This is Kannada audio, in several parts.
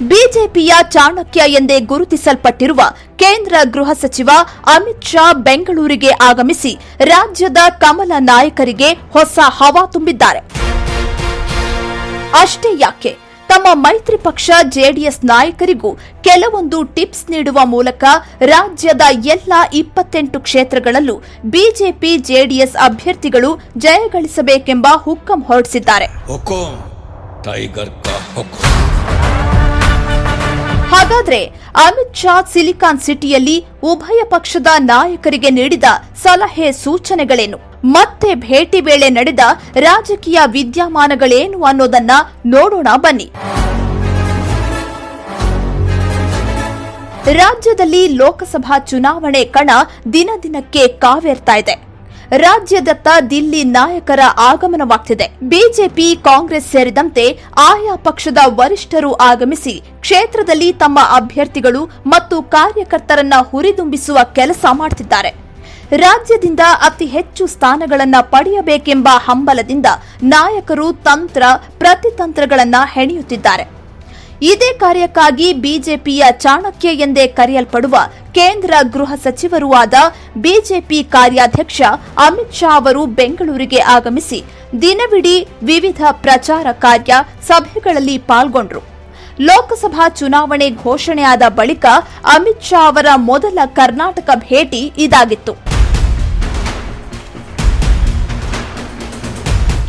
ಬಿಜೆಪಿಯ ಚಾಣಕ್ಯ ಎಂದೇ ಗುರುತಿಸಲ್ಪಟ್ಟಿರುವ ಕೇಂದ್ರ ಗೃಹ ಸಚಿವ ಅಮಿತ್ ಶಾ ಬೆಂಗಳೂರಿಗೆ ಆಗಮಿಸಿ ರಾಜ್ಯದ ಕಮಲ ನಾಯಕರಿಗೆ ಹೊಸ ಹವಾ ತುಂಬಿದ್ದಾರೆ. ಅಷ್ಟೇ ಯಾಕೆ? ತಮ್ಮ ಮೈತ್ರಿ ಪಕ್ಷ ಜೆಡಿಎಸ್ ನಾಯಕರಿಗೂ ಕೆಲವೊಂದು ಟಿಪ್ಸ್ ನೀಡುವ ಮೂಲಕ ರಾಜ್ಯದ ಎಲ್ಲ ಇಪ್ಪತ್ತೆಂಟು ಕ್ಷೇತ್ರಗಳಲ್ಲೂ ಬಿಜೆಪಿ, ಜೆಡಿಎಸ್ ಅಭ್ಯರ್ಥಿಗಳು ಜಯಗಳಿಸಬೇಕೆಂಬ ಹುಕ್ಕಂ ಹೊರಡಿಸಿದ್ದಾರೆ. ಹಾಗಾದ್ರೆ ಅಮಿತ್ ಶಾ ಸಿಲಿಕಾನ್ ಸಿಟಿಯಲ್ಲಿ ಉಭಯ ಪಕ್ಷದ ನಾಯಕರಿಗೆ ನೀಡಿದ ಸಲಹೆ ಸೂಚನೆಗಳೇನು? ಮತ್ತೆ ಭೇಟಿ ವೇಳೆ ನಡೆದ ರಾಜಕೀಯ ವಿದ್ಯಮಾನಗಳೇನು ಅನ್ನೋದನ್ನ ನೋಡೋಣ ಬನ್ನಿ. ರಾಜ್ಯದಲ್ಲಿ ಲೋಕಸಭಾ ಚುನಾವಣೆ ಕಣ ದಿನ ದಿನಕ್ಕೆ ಕಾವೇರ್ತಾ ಇದೆ. ರಾಜ್ಯದತ್ತ ದಿಲ್ಲಿ ನಾಯಕರ ಆಗಮನವಾಗ್ತಿದೆ. ಬಿಜೆಪಿ, ಕಾಂಗ್ರೆಸ್ ಸೇರಿದಂತೆ ಆಯಾ ಪಕ್ಷದ ವರಿಷ್ಠರು ಆಗಮಿಸಿ ಕ್ಷೇತ್ರದಲ್ಲಿ ತಮ್ಮ ಅಭ್ಯರ್ಥಿಗಳು ಮತ್ತು ಕಾರ್ಯಕರ್ತರನ್ನ ಹುರಿದುಂಬಿಸುವ ಕೆಲಸ ಮಾಡ್ತಿದ್ದಾರೆ. ರಾಜ್ಯದಿಂದ ಅತಿ ಹೆಚ್ಚು ಸ್ಥಾನಗಳನ್ನು ಪಡೆಯಬೇಕೆಂಬ ಹಂಬಲದಿಂದ ನಾಯಕರು ತಂತ್ರ, ಪ್ರತಿತಂತ್ರಗಳನ್ನು ಹೆಣೆಯುತ್ತಿದ್ದಾರೆ. ಇದೇ ಕಾರ್ಯಕ್ಕಾಗಿ ಬಿಜೆಪಿಯ ಚಾಣಕ್ಯ ಎಂದೇ ಕರೆಯಲ್ಪಡುವ ಕೇಂದ್ರ ಗೃಹ ಸಚಿವರೂ ಆದ ಬಿಜೆಪಿ ಕಾರ್ಯಾಧ್ಯಕ್ಷ ಅಮಿತ್ ಶಾ ಅವರು ಬೆಂಗಳೂರಿಗೆ ಆಗಮಿಸಿ ದಿನವಿಡೀ ವಿವಿಧ ಪ್ರಚಾರ ಕಾರ್ಯ ಸಭೆಗಳಲ್ಲಿ ಪಾಲ್ಗೊಂಡರು. ಲೋಕಸಭಾ ಚುನಾವಣೆ ಘೋಷಣೆಯಾದ ಬಳಿಕ ಅಮಿತ್ ಶಾ ಅವರ ಮೊದಲ ಕರ್ನಾಟಕ ಭೇಟಿ ಇದಾಗಿತ್ತು.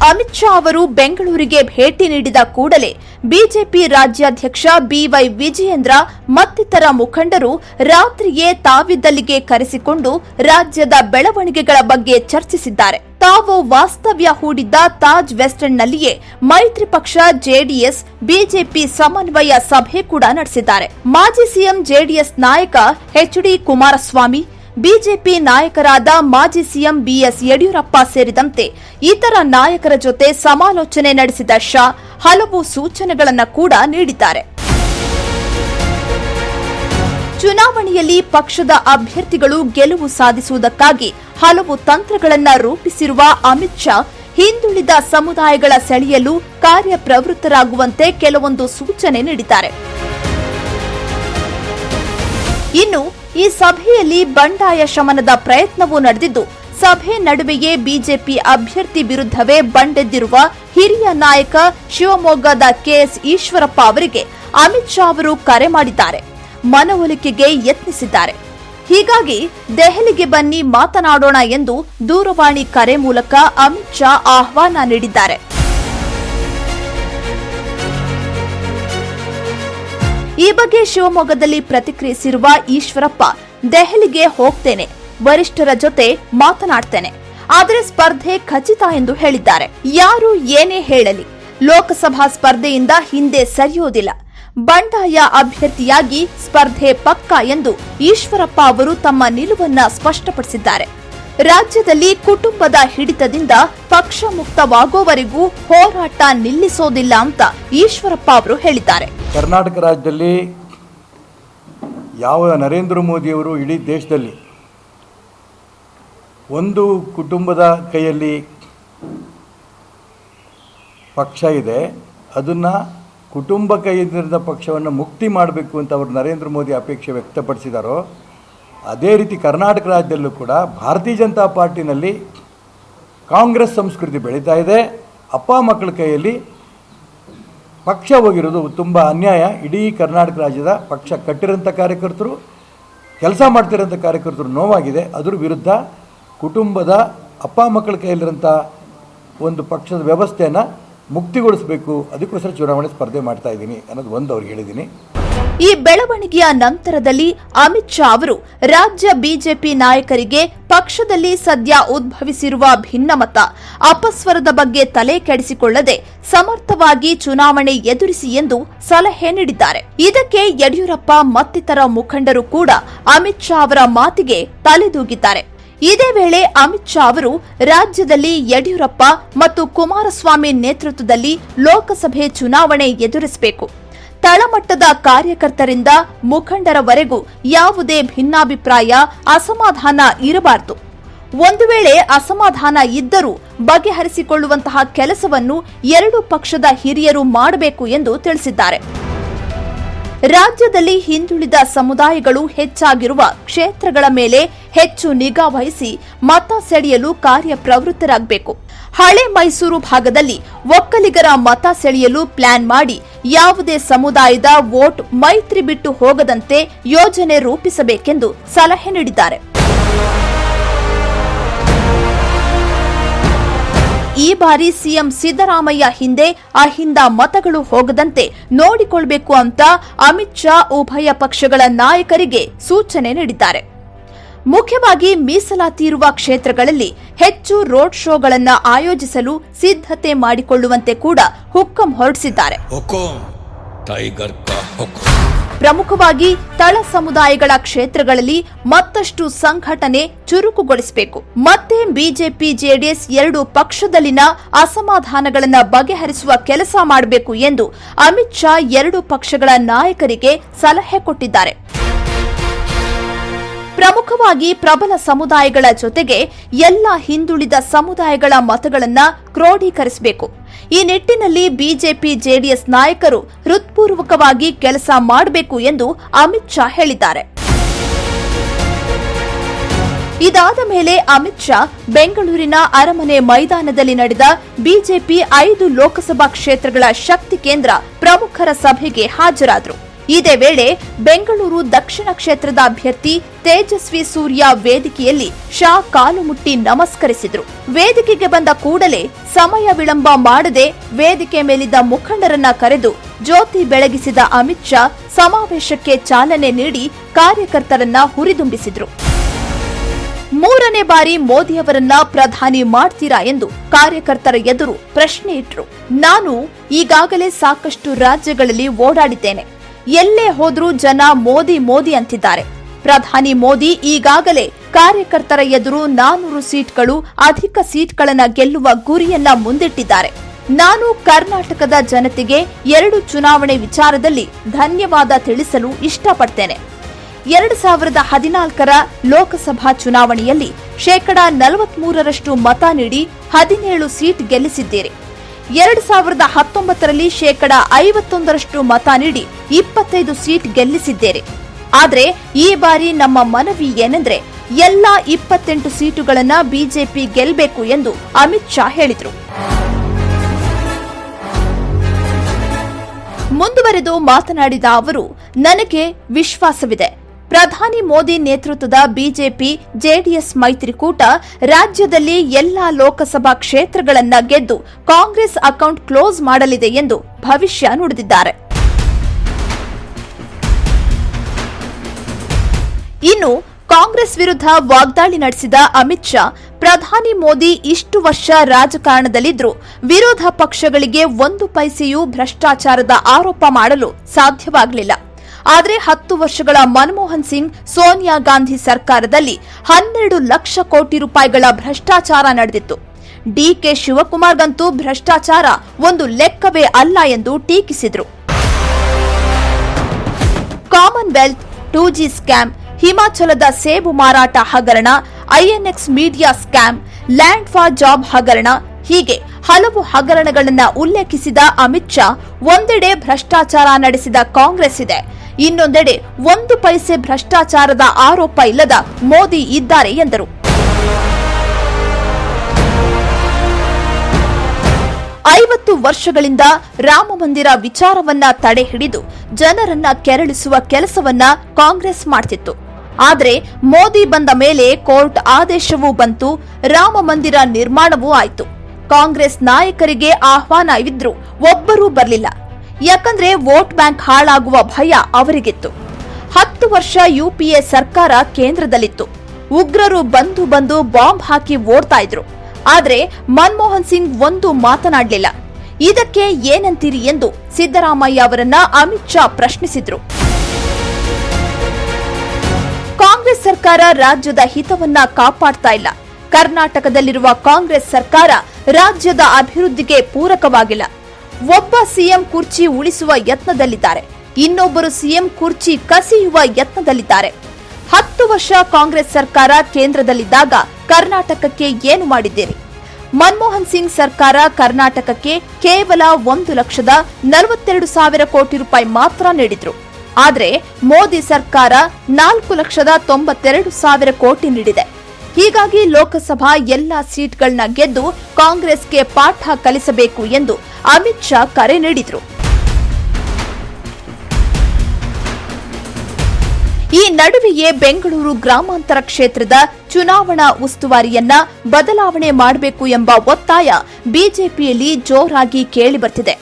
ಅಮಿತ್ ಶಾ ಅವರು ಬೆಂಗಳೂರಿಗೆ ಭೇಟಿ ನೀಡಿದ ಕೂಡಲೇ ಬಿಜೆಪಿ ರಾಜ್ಯಾಧ್ಯಕ್ಷ ಬಿವೈ ವಿಜಯೇಂದ್ರ ಮತ್ತಿತರ ಮುಖಂಡರು ರಾತ್ರಿಯೇ ತಾವಿದ್ದಲ್ಲಿಗೆ ಕರೆಸಿಕೊಂಡು ರಾಜ್ಯದ ಬೆಳವಣಿಗೆಗಳ ಬಗ್ಗೆ ಚರ್ಚಿಸಿದ್ದಾರೆ. ತಾವು ವಾಸ್ತವ್ಯ ಹೂಡಿದ್ದ ತಾಜ್ ವೆಸ್ಟ್ ಎಂಡ್ನಲ್ಲಿಯೇ ಮೈತ್ರಿ ಪಕ್ಷ, ಜೆಡಿಎಸ್, ಬಿಜೆಪಿ ಸಮನ್ವಯ ಸಭೆ ಕೂಡ ನಡೆಸಿದ್ದಾರೆ. ಮಾಜಿ ಸಿಎಂ, ಜೆಡಿಎಸ್ ನಾಯಕ ಎಚ್ಡಿ ಕುಮಾರಸ್ವಾಮಿ ಬಿಜೆಪಿ ನಾಯಕರಾದ ಮಾಜಿ ಸಿಎಂ ಬಿಎಸ್ ಯಡಿಯೂರಪ್ಪ ಸೇರಿದಂತೆ ಇತರ ನಾಯಕರ ಜೊತೆ ಸಮಾಲೋಚನೆ ನಡೆಸಿದ ಶಾ ಹಲವು ಸೂಚನೆಗಳನ್ನು ಕೂಡ ನೀಡಿದ್ದಾರೆ. ಚುನಾವಣೆಯಲ್ಲಿ ಪಕ್ಷದ ಅಭ್ಯರ್ಥಿಗಳು ಗೆಲುವು ಸಾಧಿಸುವುದಕ್ಕಾಗಿ ಹಲವು ತಂತ್ರಗಳನ್ನು ರೂಪಿಸಿರುವ ಅಮಿತ್ ಶಾ ಹಿಂದುಳಿದ ಸಮುದಾಯಗಳ ಸೆಳೆಯಲು ಕಾರ್ಯಪ್ರವೃತ್ತರಾಗುವಂತೆ ಕೆಲವೊಂದು ಸೂಚನೆ ನೀಡಿದ್ದಾರೆ. ಇನ್ನು ಈ ಸಭೆಯಲ್ಲಿ ಬಂಡಾಯ ಶಮನದ ಪ್ರಯತ್ನವೂ ನಡೆದಿದ್ದು, ಸಭೆ ನಡುವೆಯೇ ಬಿಜೆಪಿ ಅಭ್ಯರ್ಥಿ ವಿರುದ್ಧವೇ ಬಂಡೆದ್ದಿರುವ ಹಿರಿಯ ನಾಯಕ ಶಿವಮೊಗ್ಗದ ಕೆಎಸ್ ಈಶ್ವರಪ್ಪ ಅವರಿಗೆ ಅಮಿತ್ ಶಾ ಅವರು ಕರೆ ಮಾಡಿದ್ದಾರೆ, ಮನವೊಲಿಕೆಗೆ ಯತ್ನಿಸಿದ್ದಾರೆ. ಹೀಗಾಗಿ ದೆಹಲಿಗೆ ಬನ್ನಿ ಮಾತನಾಡೋಣ ಎಂದು ದೂರವಾಣಿ ಕರೆ ಮೂಲಕ ಅಮಿತ್ ಶಾ ಆಹ್ವಾನ ನೀಡಿದ್ದಾರೆ. ಈ ಬಗ್ಗೆ ಶಿವಮೊಗ್ಗದಲ್ಲಿ ಪ್ರತಿಕ್ರಿಯಿಸಿರುವ ಈಶ್ವರಪ್ಪ, ದೆಹಲಿಗೆ ಹೋಗ್ತೇನೆ, ವರಿಷ್ಠರ ಜೊತೆ ಮಾತನಾಡ್ತೇನೆ. ಆದರೆ ಸ್ಪರ್ಧೆ ಖಚಿತ ಎಂದು ಹೇಳಿದ್ದಾರೆ. ಯಾರು ಏನೇ ಹೇಳಲಿ, ಲೋಕಸಭಾ ಸ್ಪರ್ಧೆಯಿಂದ ಹಿಂದೆ ಸರಿಯೋದಿಲ್ಲ ಬಂಡಾಯ ಅಭ್ಯರ್ಥಿಯಾಗಿ ಸ್ಪರ್ಧೆ ಪಕ್ಕ ಎಂದು ಈಶ್ವರಪ್ಪ ಅವರು ತಮ್ಮ ನಿಲುವನ್ನ ಸ್ಪಷ್ಟಪಡಿಸಿದ್ದಾರೆ. ರಾಜ್ಯದಲ್ಲಿ ಕುಟುಂಬದ ಹಿಡಿತದಿಂದ ಪಕ್ಷ ಮುಕ್ತವಾಗುವವರೆಗೂ ಹೋರಾಟ ನಿಲ್ಲಿಸೋದಿಲ್ಲ ಅಂತ ಈಶ್ವರಪ್ಪ ಅವರು ಹೇಳಿದ್ದಾರೆ. ಕರ್ನಾಟಕ ರಾಜ್ಯದಲ್ಲಿ ಯಾವ ನರೇಂದ್ರ ಮೋದಿಯವರು ಇಡೀ ದೇಶದಲ್ಲಿ ಒಂದು ಕುಟುಂಬದ ಕೈಯಲ್ಲಿ ಪಕ್ಷ ಇದೆ, ಅದನ್ನು ಕುಟುಂಬ ಕೈಯಿಂದ ಪಕ್ಷವನ್ನು ಮುಕ್ತಿ ಮಾಡಬೇಕು ಅಂತ ಅವರು ನರೇಂದ್ರ ಮೋದಿ ಅಪೇಕ್ಷೆ ವ್ಯಕ್ತಪಡಿಸಿದಾರೋ ಅದೇ ರೀತಿ ಕರ್ನಾಟಕ ರಾಜ್ಯದಲ್ಲೂ ಕೂಡ ಭಾರತೀಯ ಜನತಾ ಪಾರ್ಟಿನಲ್ಲಿ ಕಾಂಗ್ರೆಸ್ ಸಂಸ್ಕೃತಿ ಬೆಳೀತಾ ಇದೆ. ಅಪ್ಪ ಮಕ್ಕಳ ಕೈಯಲ್ಲಿ ಪಕ್ಷ ಹೋಗಿರೋದು ತುಂಬ ಅನ್ಯಾಯ. ಇಡೀ ಕರ್ನಾಟಕ ರಾಜ್ಯದ ಪಕ್ಷ ಕಟ್ಟಿರೋಂಥ ಕಾರ್ಯಕರ್ತರು, ಕೆಲಸ ಮಾಡ್ತಿರೋಂಥ ಕಾರ್ಯಕರ್ತರು ನೋವಾಗಿದೆ. ಅದ್ರ ವಿರುದ್ಧ ಕುಟುಂಬದ ಅಪ್ಪ ಮಕ್ಕಳ ಕೈಯಲ್ಲಿರೋಂಥ ಒಂದು ಪಕ್ಷದ ವ್ಯವಸ್ಥೆಯನ್ನು ಮುಕ್ತಿಗೊಳಿಸಬೇಕು. ಅದಕ್ಕೋಸ್ಕರ ಚುನಾವಣೆ ಸ್ಪರ್ಧೆ ಮಾಡ್ತಾ ಇದ್ದೀನಿ ಅನ್ನೋದು ಒಂದು ಅವ್ರಿಗೆ ಹೇಳಿದ್ದೀನಿ. ಈ ಬೆಳವಣಿಗೆಯ ನಂತರದಲ್ಲಿ ಅಮಿತ್ ಶಾ ಅವರು ರಾಜ್ಯ ಬಿಜೆಪಿ ನಾಯಕರಿಗೆ ಪಕ್ಷದಲ್ಲಿ ಸದ್ಯ ಉದ್ಭವಿಸಿರುವ ಭಿನ್ನಮತ, ಅಪಸ್ವರದ ಬಗ್ಗೆ ತಲೆ ಕೆಡಿಸಿಕೊಳ್ಳದೆ ಸಮರ್ಥವಾಗಿ ಚುನಾವಣೆ ಎದುರಿಸಿ ಎಂದು ಸಲಹೆ ನೀಡಿದ್ದಾರೆ. ಇದಕ್ಕೆ ಯಡಿಯೂರಪ್ಪ ಮತ್ತಿತರ ಮುಖಂಡರು ಕೂಡ ಅಮಿತ್ ಶಾ ಅವರ ಮಾತಿಗೆ ತಲೆದೂಗಿದ್ದಾರೆ. ಇದೇ ವೇಳೆ ಅಮಿತ್ ಶಾ ಅವರು ರಾಜ್ಯದಲ್ಲಿ ಯಡಿಯೂರಪ್ಪ ಮತ್ತು ಕುಮಾರಸ್ವಾಮಿ ನೇತೃತ್ವದಲ್ಲಿ ಲೋಕಸಭೆ ಚುನಾವಣೆ ಎದುರಿಸಬೇಕು. ತಳಮಟ್ಟದ ಕಾರ್ಯಕರ್ತರಿಂದ ಮುಖಂಡರವರೆಗೂ ಯಾವುದೇ ಭಿನ್ನಾಭಿಪ್ರಾಯ, ಅಸಮಾಧಾನ ಇರಬಾರದು. ಒಂದು ವೇಳೆ ಅಸಮಾಧಾನ ಇದ್ದರೂ ಬಗೆಹರಿಸಿಕೊಳ್ಳುವಂತಹ ಕೆಲಸವನ್ನು ಎರಡು ಪಕ್ಷದ ಹಿರಿಯರು ಮಾಡಬೇಕು ಎಂದು ತಿಳಿಸಿದ್ದಾರೆ. ರಾಜ್ಯದಲ್ಲಿ ಹಿಂದುಳಿದ ಸಮುದಾಯಗಳು ಹೆಚ್ಚಾಗಿರುವ ಕ್ಷೇತ್ರಗಳ ಮೇಲೆ ಹೆಚ್ಚು ನಿಗಾ ವಹಿಸಿ ಮತ ಸೆಳೆಯಲು ಕಾರ್ಯಪ್ರವೃತ್ತರಾಗಬೇಕು. ಹಳೆ ಮೈಸೂರು ಭಾಗದಲ್ಲಿ ಒಕ್ಕಲಿಗರ ಮತ ಸೆಳೆಯಲು ಪ್ಲಾನ್ ಮಾಡಿ ಯಾವುದೇ ಸಮುದಾಯದ ವೋಟ್ ಮೈತ್ರಿ ಬಿಟ್ಟು ಹೋಗದಂತೆ ಯೋಜನೆ ರೂಪಿಸಬೇಕೆಂದು ಸಲಹೆ ನೀಡಿದ್ದಾರೆ. ಈ ಬಾರಿ ಸಿಎಂ ಸಿದ್ದರಾಮಯ್ಯ ಹಿಂದೆ ಅಹಿಂದ ಮತಗಳು ಹೋಗದಂತೆ ನೋಡಿಕೊಳ್ಬೇಕು ಅಂತ ಅಮಿತ್ ಶಾ ಉಭಯ ಪಕ್ಷಗಳ ನಾಯಕರಿಗೆ ಸೂಚನೆ ನೀಡಿದ್ದಾರೆ. ಮುಖ್ಯವಾಗಿ ಮೀಸಲಾತಿ ಇರುವ ಕ್ಷೇತ್ರಗಳಲ್ಲಿ ಹೆಚ್ಚು ರೋಡ್ ಶೋಗಳನ್ನು ಆಯೋಜಿಸಲು ಸಿದ್ಧತೆ ಮಾಡಿಕೊಳ್ಳುವಂತೆ ಕೂಡ ಹುಕ್ಕಂ ಹೊರಡಿಸಿದ್ದಾರೆ. ಪ್ರಮುಖವಾಗಿ ತಳ ಸಮುದಾಯಗಳ ಕ್ಷೇತ್ರಗಳಲ್ಲಿ ಮತ್ತಷ್ಟು ಸಂಘಟನೆ ಚುರುಕುಗೊಳಿಸಬೇಕು. ಮತ್ತೆ ಬಿಜೆಪಿ, ಜೆಡಿಎಸ್ ಎರಡು ಪಕ್ಷದಲ್ಲಿನ ಅಸಮಾಧಾನಗಳನ್ನು ಬಗೆಹರಿಸುವ ಕೆಲಸ ಮಾಡಬೇಕು ಎಂದು ಅಮಿತ್ ಶಾ ಎರಡು ಪಕ್ಷಗಳ ನಾಯಕರಿಗೆ ಸಲಹೆ ಕೊಟ್ಟಿದ್ದಾರೆ. ಪ್ರಮುಖವಾಗಿ ಪ್ರಬಲ ಸಮುದಾಯಗಳ ಜೊತೆಗೆ ಎಲ್ಲ ಹಿಂದುಳಿದ ಸಮುದಾಯಗಳ ಮತಗಳನ್ನು ಕ್ರೋಢೀಕರಿಸಬೇಕು. ಈ ನಿಟ್ಟಿನಲ್ಲಿ ಬಿಜೆಪಿ, ಜೆಡಿಎಸ್ ನಾಯಕರು ಹೃತ್ಪೂರ್ವಕವಾಗಿ ಕೆಲಸ ಮಾಡಬೇಕು ಎಂದು ಅಮಿತ್ ಶಾ ಹೇಳಿದ್ದಾರೆ. ಇದಾದ ಮೇಲೆ ಅಮಿತ್ ಶಾ ಬೆಂಗಳೂರಿನ ಅರಮನೆ ಮೈದಾನದಲ್ಲಿ ನಡೆದ ಬಿಜೆಪಿ ಐದು ಲೋಕಸಭಾ ಕ್ಷೇತ್ರಗಳ ಶಕ್ತಿ ಕೇಂದ್ರ ಪ್ರಮುಖರ ಸಭೆಗೆ ಹಾಜರಾದರು. ಇದೇ ವೇಳೆ ಬೆಂಗಳೂರು ದಕ್ಷಿಣ ಕ್ಷೇತ್ರದ ಅಭ್ಯರ್ಥಿ ತೇಜಸ್ವಿ ಸೂರ್ಯ ವೇದಿಕೆಯಲ್ಲಿ ಶಾ ಕಾಲು ಮುಟ್ಟಿ ನಮಸ್ಕರಿಸಿದರು. ವೇದಿಕೆಗೆ ಬಂದ ಕೂಡಲೇ ಸಮಯ ವಿಳಂಬ ಮಾಡದೆ ವೇದಿಕೆ ಮೇಲಿದ್ದ ಮುಖಂಡರನ್ನ ಕರೆದು ಜ್ಯೋತಿ ಬೆಳಗಿಸಿದ ಅಮಿತ್ ಶಾ ಸಮಾವೇಶಕ್ಕೆ ಚಾಲನೆ ನೀಡಿ ಕಾರ್ಯಕರ್ತರನ್ನ ಹುರಿದುಂಬಿಸಿದರು. ಮೂರನೇ ಬಾರಿ ಮೋದಿಯವರನ್ನ ಪ್ರಧಾನಿ ಮಾಡ್ತೀರಾ ಎಂದು ಕಾರ್ಯಕರ್ತರ ಎದುರು ಪ್ರಶ್ನೆ ಇಟ್ರು. ನಾನು ಈಗಾಗಲೇ ಸಾಕಷ್ಟು ರಾಜ್ಯಗಳಲ್ಲಿ ಓಡಾಡಿದ್ದೇನೆ. ಎಲ್ಲೇ ಹೋದ್ರೂ ಜನ ಮೋದಿ ಮೋದಿ ಅಂತಿದ್ದಾರೆ. ಪ್ರಧಾನಿ ಮೋದಿ ಈಗಾಗಲೇ ಕಾರ್ಯಕರ್ತರ ಎದುರು ನಾನೂರು ಸೀಟ್ಗಳು, ಅಧಿಕ ಸೀಟ್ಗಳನ್ನ ಗೆಲ್ಲುವ ಗುರಿಯನ್ನ ಮುಂದಿಟ್ಟಿದ್ದಾರೆ. ನಾನು ಕರ್ನಾಟಕದ ಜನತೆಗೆ ಎರಡು ಚುನಾವಣೆ ವಿಚಾರದಲ್ಲಿ ಧನ್ಯವಾದ ತಿಳಿಸಲು ಇಷ್ಟಪಡ್ತೇನೆ. ಎರಡು ಸಾವಿರದ ಹದಿನಾಲ್ಕರ ಲೋಕಸಭಾ ಚುನಾವಣೆಯಲ್ಲಿ ಶೇಕಡಾ ನಲವತ್ಮೂರರಷ್ಟು ಮತ ನೀಡಿ ಹದಿನೇಳು ಸೀಟ್ ಗೆಲ್ಲಿಸಿದ್ದೀರಿ. ಎರಡು ಸಾವಿರದ ಹತ್ತೊಂಬತ್ತರಲ್ಲಿ ಶೇಕಡ ಐವತ್ತೊಂದರಷ್ಟು ಮತ ನೀಡಿ ಇಪ್ಪತ್ತೈದು ಸೀಟ್ ಗೆಲ್ಲಿಸಿದ್ದೇವೆ. ಆದರೆ ಈ ಬಾರಿ ನಮ್ಮ ಮನವಿ ಏನೆಂದ್ರೆ ಎಲ್ಲಾ ಇಪ್ಪತ್ತೆಂಟು ಸೀಟುಗಳನ್ನ ಬಿಜೆಪಿ ಗೆಲ್ಲಬೇಕು ಎಂದು ಅಮಿತ್ ಶಾ ಹೇಳಿದರು. ಮುಂದುವರೆದು ಮಾತನಾಡಿದ ಅವರು, ನನಗೆ ವಿಶ್ವಾಸವಿದೆ. ಪ್ರಧಾನಿ ಮೋದಿ ನೇತೃತ್ವದ ಬಿಜೆಪಿ, ಜೆಡಿಎಸ್ ಮೈತ್ರಿಕೂಟ ರಾಜ್ಯದಲ್ಲಿ ಎಲ್ಲಾ ಲೋಕಸಭಾ ಕ್ಷೇತ್ರಗಳನ್ನ ಗೆದ್ದು ಕಾಂಗ್ರೆಸ್ ಅಕೌಂಟ್ ಕ್ಲೋಸ್ ಮಾಡಲಿದೆ ಎಂದು ಭವಿಷ್ಯ ನುಡಿದಿದ್ದಾರೆ. ಇನ್ನು ಕಾಂಗ್ರೆಸ್ ವಿರುದ್ಧ ವಾಗ್ದಾಳಿ ನಡೆಸಿದ ಅಮಿತ್ ಶಾ, ಪ್ರಧಾನಿ ಮೋದಿ ಇಷ್ಟು ವರ್ಷ ರಾಜಕಾರಣದಲ್ಲಿದ್ದರೂ ವಿರೋಧ ಪಕ್ಷಗಳಿಗೆ ಒಂದು ಪೈಸೆಯೂ ಭ್ರಷ್ಟಾಚಾರದ ಆರೋಪ ಮಾಡಲು ಸಾಧ್ಯವಾಗಲಿಲ್ಲ. ಆದರೆ ಹತ್ತು ವರ್ಷಗಳ ಮನಮೋಹನ್ ಸಿಂಗ್ ಸೋನಿಯಾ ಗಾಂಧಿ ಸರ್ಕಾರದಲ್ಲಿ ಹನ್ನೆರಡು ಲಕ್ಷ ಕೋಟಿ ರೂಪಾಯಿಗಳ ಭ್ರಷ್ಟಾಚಾರ ನಡೆದಿತ್ತು. ಡಿಕೆ ಶಿವಕುಮಾರ್ಗಂತೂ ಭ್ರಷ್ಟಾಚಾರ ಒಂದು ಲೆಕ್ಕವೇ ಅಲ್ಲ ಎಂದು ಟೀಕಿಸಿದರು. ಕಾಮನ್ವೆಲ್ತ್ ಟೂ ಜಿ ಸ್ಕ್ಯಾಮ್, ಹಿಮಾಚಲದ ಸೇಬು ಮಾರಾಟ ಹಗರಣ INX media scam, land for job ಹಗರಣ, ಹೀಗೆ ಹಲವು ಹಗರಣಗಳನ್ನು ಉಲ್ಲೇಖಿಸಿದ ಅಮಿತ್ ಶಾ, ಒಂದೆಡೆ ಭ್ರಷ್ಟಾಚಾರ ನಡೆಸಿದ ಕಾಂಗ್ರೆಸ್ ಇದೆ. ಇನ್ನೊಂದೆಡೆ ಒಂದು ಪೈಸೆ ಭ್ರಷ್ಟಾಚಾರದ ಆರೋಪ ಇಲ್ಲದ ಮೋದಿ ಇದ್ದಾರೆ ಎಂದರು. ಐವತ್ತು ವರ್ಷಗಳಿಂದ ರಾಮಮಂದಿರ ವಿಚಾರವನ್ನ ತಡೆ ಹಿಡಿದು ಜನರನ್ನ ಕೆರಳಿಸುವ ಕೆಲಸವನ್ನ ಕಾಂಗ್ರೆಸ್ ಮಾಡ್ತಿತ್ತು. ಆದರೆ ಮೋದಿ ಬಂದ ಮೇಲೆ ಕೋರ್ಟ್ ಆದೇಶವೂ ಬಂತು ರಾಮಮಂದಿರ ನಿರ್ಮಾಣವೂ ಆಯಿತು. ಕಾಂಗ್ರೆಸ್ ನಾಯಕರಿಗೆ ಆಹ್ವಾನ ಇದ್ರೂ ಒಬ್ಬರೂ ಬರಲಿಲ್ಲ. ಯಾಕಂದ್ರೆ ವೋಟ್ ಬ್ಯಾಂಕ್ ಹಾಳಾಗುವ ಭಯ ಅವರಿಗಿತ್ತು. ಹತ್ತು ವರ್ಷ ಯುಪಿಎ ಸರ್ಕಾರ ಕೇಂದ್ರದಲ್ಲಿತ್ತು. ಉಗ್ರರು ಬಂದು ಬಂದು ಬಾಂಬ್ ಹಾಕಿ ಓಡ್ತಾ ಇದ್ರು. ಆದ್ರೆ ಮನಮೋಹನ್ ಸಿಂಗ್ ಒಂದು ಮಾತನಾಡಲಿಲ್ಲ. ಇದಕ್ಕೆ ಏನಂತೀರಿ ಎಂದು ಸಿದ್ದರಾಮಯ್ಯ ಅವರನ್ನ ಅಮಿತ್ ಶಾ ಪ್ರಶ್ನಿಸಿದ್ರು. ಕಾಂಗ್ರೆಸ್ ಸರ್ಕಾರ ರಾಜ್ಯದ ಹಿತವನ್ನ ಕಾಪಾಡ್ತಾ ಇಲ್ಲ. ಕರ್ನಾಟಕದಲ್ಲಿರುವ ಕಾಂಗ್ರೆಸ್ ಸರ್ಕಾರ ರಾಜ್ಯದ ಅಭಿವೃದ್ಧಿಗೆ ಪೂರಕವಾಗಿಲ್ಲ. ಒಬ್ಬ ಸಿಎಂ ಕುರ್ಚಿ ಉಳಿಸುವ ಯತ್ನದಲ್ಲಿದ್ದಾರೆ. ಇನ್ನೊಬ್ಬರು ಸಿಎಂ ಕುರ್ಚಿ ಕಸಿಯುವ ಯತ್ನದಲ್ಲಿದ್ದಾರೆ. ಹತ್ತು ವರ್ಷ ಕಾಂಗ್ರೆಸ್ ಸರ್ಕಾರ ಕೇಂದ್ರದಲ್ಲಿದ್ದಾಗ ಕರ್ನಾಟಕಕ್ಕೆ ಏನು ಮಾಡಿದ್ದೀರಿ? ಮನಮೋಹನ್ ಸಿಂಗ್ ಸರ್ಕಾರ ಕರ್ನಾಟಕಕ್ಕೆ ಕೇವಲ ಒಂದು ಲಕ್ಷದ ನಲವತ್ತೆರಡು ಸಾವಿರ ಕೋಟಿ ರೂಪಾಯಿ ಮಾತ್ರ ನೀಡಿದ್ರು. ಆದರೆ ಮೋದಿ ಸರ್ಕಾರ ನಾಲ್ಕು ಲಕ್ಷದ ತೊಂಬತ್ತೆರಡು ಸಾವಿರ ಕೋಟಿ ನೀಡಿದೆ. ಹೀಗಾಗಿ ಲೋಕಸಭಾ ಎಲ್ಲಾ ಸೀಟ್ಗಳನ್ನ ಗೆದ್ದು ಕಾಂಗ್ರೆಸ್ಗೆ ಪಾಠ ಕಲಿಸಬೇಕು ಎಂದು ಅಮಿತ್ ಶಾ ಕರೆ ನೀಡಿದರು. ಈ ನಡುವೆಯೇ ಬೆಂಗಳೂರು ಗ್ರಾಮಾಂತರ ಕ್ಷೇತ್ರದ ಚುನಾವಣಾ ಉಸ್ತುವಾರಿಯನ್ನ ಬದಲಾವಣೆ ಮಾಡಬೇಕು ಎಂಬ ಒತ್ತಾಯ ಬಿಜೆಪಿಯಲ್ಲಿ ಜೋರಾಗಿ ಕೇಳಿಬರ್ತಿದೆ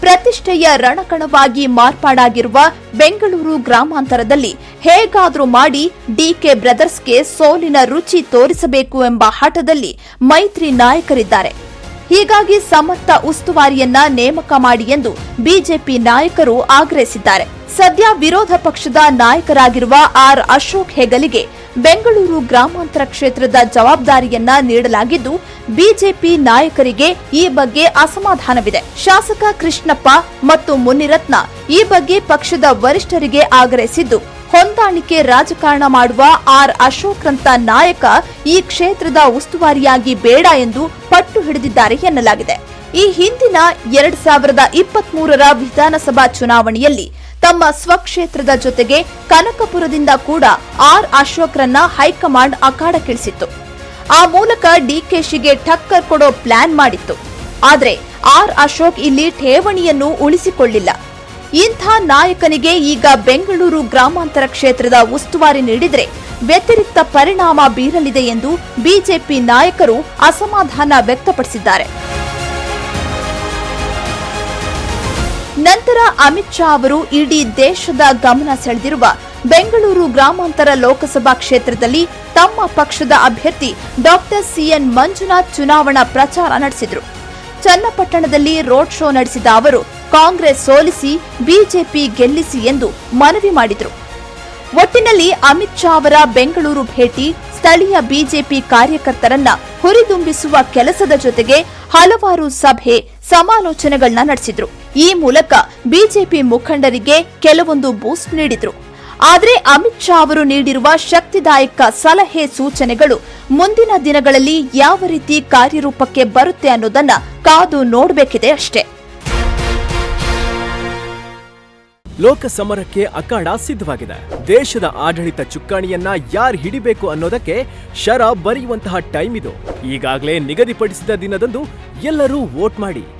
ಪ್ರತಿಷ್ಠೆಯ ರಣಕಣವಾಗಿ ಮಾರ್ಪಾಡಾಗಿರುವ ಬೆಂಗಳೂರು ಗ್ರಾಮಾಂತರದಲ್ಲಿ ಹೇಗಾದರೂ ಮಾಡಿ ಡಿಕೆ ಬ್ರದರ್ಸ್ಗೆ ಸೋಲಿನ ರುಚಿ ತೋರಿಸಬೇಕು ಎಂಬ ಹಠದಲ್ಲಿ ಮೈತ್ರಿ ನಾಯಕರಿದ್ದಾರೆ. ಹೀಗಾಗಿ ಸಮರ್ಥ ಉಸ್ತುವಾರಿಯನ್ನ ನೇಮಕ ಮಾಡಿ ಎಂದು ಬಿಜೆಪಿ ನಾಯಕರು ಆಗ್ರಹಿಸಿದ್ದಾರೆ. ಸದ್ಯ ವಿರೋಧ ಪಕ್ಷದ ನಾಯಕರಾಗಿರುವ ಆರ್ ಅಶೋಕ್ ಹೆಗಲಿಗೆ ಬೆಂಗಳೂರು ಗ್ರಾಮಾಂತರ ಕ್ಷೇತ್ರದ ಜವಾಬ್ದಾರಿಯನ್ನ ನೀಡಲಾಗಿದ್ದು, ಬಿಜೆಪಿ ನಾಯಕರಿಗೆ ಈ ಬಗ್ಗೆ ಅಸಮಾಧಾನವಿದೆ. ಶಾಸಕ ಕೃಷ್ಣಪ್ಪ ಮತ್ತು ಮುನಿರತ್ನ ಈ ಬಗ್ಗೆ ಪಕ್ಷದ ವರಿಷ್ಠರಿಗೆ ಆಗ್ರಹಿಸಿದ್ದು, ಹೊಂದಾಣಿಕೆ ರಾಜಕಾರಣ ಮಾಡುವ ಆರ್ ಅಶೋಕ್ರಂತ ನಾಯಕ ಈ ಕ್ಷೇತ್ರದ ಉಸ್ತುವಾರಿಯಾಗಿ ಬೇಡ ಎಂದು ಪಟ್ಟು ಹಿಡಿದಿದ್ದಾರೆ ಎನ್ನಲಾಗಿದೆ. ಈ ಹಿಂದಿನ ಎರಡ್ ಸಾವಿರದ ಇಪ್ಪತ್ತ್ ಮೂರರ ವಿಧಾನಸಭಾ ಚುನಾವಣೆಯಲ್ಲಿ ತಮ್ಮ ಸ್ವಕ್ಷೇತ್ರದ ಜೊತೆಗೆ ಕನಕಪುರದಿಂದ ಕೂಡ ಆರ್ ಅಶೋಕ್ರನ್ನ ಹೈಕಮಾಂಡ್ ಅಖಾಡಕ್ಕಿಳಿಸಿತ್ತು. ಆ ಮೂಲಕ ಡಿಕೆಶಿಗೆ ಟಕ್ಕರ್ ಕೊಡೋ ಪ್ಲಾನ್ ಮಾಡಿತ್ತು. ಆದರೆ ಆರ್ ಅಶೋಕ್ ಇಲ್ಲಿ ಠೇವಣಿಯನ್ನು ಉಳಿಸಿಕೊಳ್ಳಿಲ್ಲ. ಇಂಥ ನಾಯಕನಿಗೆ ಈಗ ಬೆಂಗಳೂರು ಗ್ರಾಮಾಂತರ ಕ್ಷೇತ್ರದ ಉಸ್ತುವಾರಿ ನೀಡಿದರೆ ವ್ಯತಿರಿಕ್ತ ಪರಿಣಾಮ ಬೀರಲಿದೆ ಎಂದು ಬಿಜೆಪಿ ನಾಯಕರು ಅಸಮಾಧಾನ ವ್ಯಕ್ತಪಡಿಸಿದ್ದಾರೆ. ನಂತರ ಅಮಿತ್ ಶಾ ಅವರು ಇಡೀ ದೇಶದ ಗಮನ ಸೆಳೆದಿರುವ ಬೆಂಗಳೂರು ಗ್ರಾಮಾಂತರ ಲೋಕಸಭಾ ಕ್ಷೇತ್ರದಲ್ಲಿ ತಮ್ಮ ಪಕ್ಷದ ಅಭ್ಯರ್ಥಿ ಡಾಕ್ಟರ್ ಸಿಎನ್ ಮಂಜುನಾಥ್ ಚುನಾವಣಾ ಪ್ರಚಾರ ನಡೆಸಿದರು. ಚನ್ನಪಟ್ಟಣದಲ್ಲಿ ರೋಡ್ ಶೋ ನಡೆಸಿದ ಅವರು, ಕಾಂಗ್ರೆಸ್ ಸೋಲಿಸಿ, ಬಿಜೆಪಿ ಗೆಲ್ಲಿಸಿ ಎಂದು ಮನವಿ ಮಾಡಿದರು. ಒಟ್ಟಿನಲ್ಲಿ ಅಮಿತ್ ಶಾ ಅವರ ಬೆಂಗಳೂರು ಭೇಟಿ, ಸ್ಥಳೀಯ ಬಿಜೆಪಿ ಕಾರ್ಯಕರ್ತರನ್ನ ಹುರಿದುಂಬಿಸುವ ಕೆಲಸದ ಜೊತೆಗೆ ಹಲವಾರು ಸಭೆ, ಸಮಾಲೋಚನೆಗಳನ್ನ ನಡೆಸಿದ್ರು. ಈ ಮೂಲಕ ಬಿಜೆಪಿ ಮುಖಂಡರಿಗೆ ಕೆಲವೊಂದು ಬೂಸ್ಟ್ ನೀಡಿದ್ರು. ಆದರೆ ಅಮಿತ್ ಶಾ ಅವರು ನೀಡಿರುವ ಶಕ್ತಿದಾಯಕ ಸಲಹೆ ಸೂಚನೆಗಳು ಮುಂದಿನ ದಿನಗಳಲ್ಲಿ ಯಾವ ರೀತಿ ಕಾರ್ಯರೂಪಕ್ಕೆ ಬರುತ್ತೆ ಅನ್ನೋದನ್ನ ಕಾದು ನೋಡಬೇಕಿದೆ ಅಷ್ಟೇ. ಲೋಕ ಸಮರಕ್ಕೆ ಅಖಾಡ ಸಿದ್ಧವಾಗಿದೆ. ದೇಶದ ಆಡಳಿತ ಚುಕ್ಕಾಣಿಯನ್ನ ಯಾರು ಹಿಡಿಬೇಕು ಅನ್ನೋದಕ್ಕೆ ಶರ ಬರೆಯುವಂತಹ ಟೈಮ್ ಇದು. ಈಗಾಗಲೇ ನಿಗದಿಪಡಿಸಿದ ದಿನದಂದು ಎಲ್ಲರೂ ವೋಟ್ ಮಾಡಿ.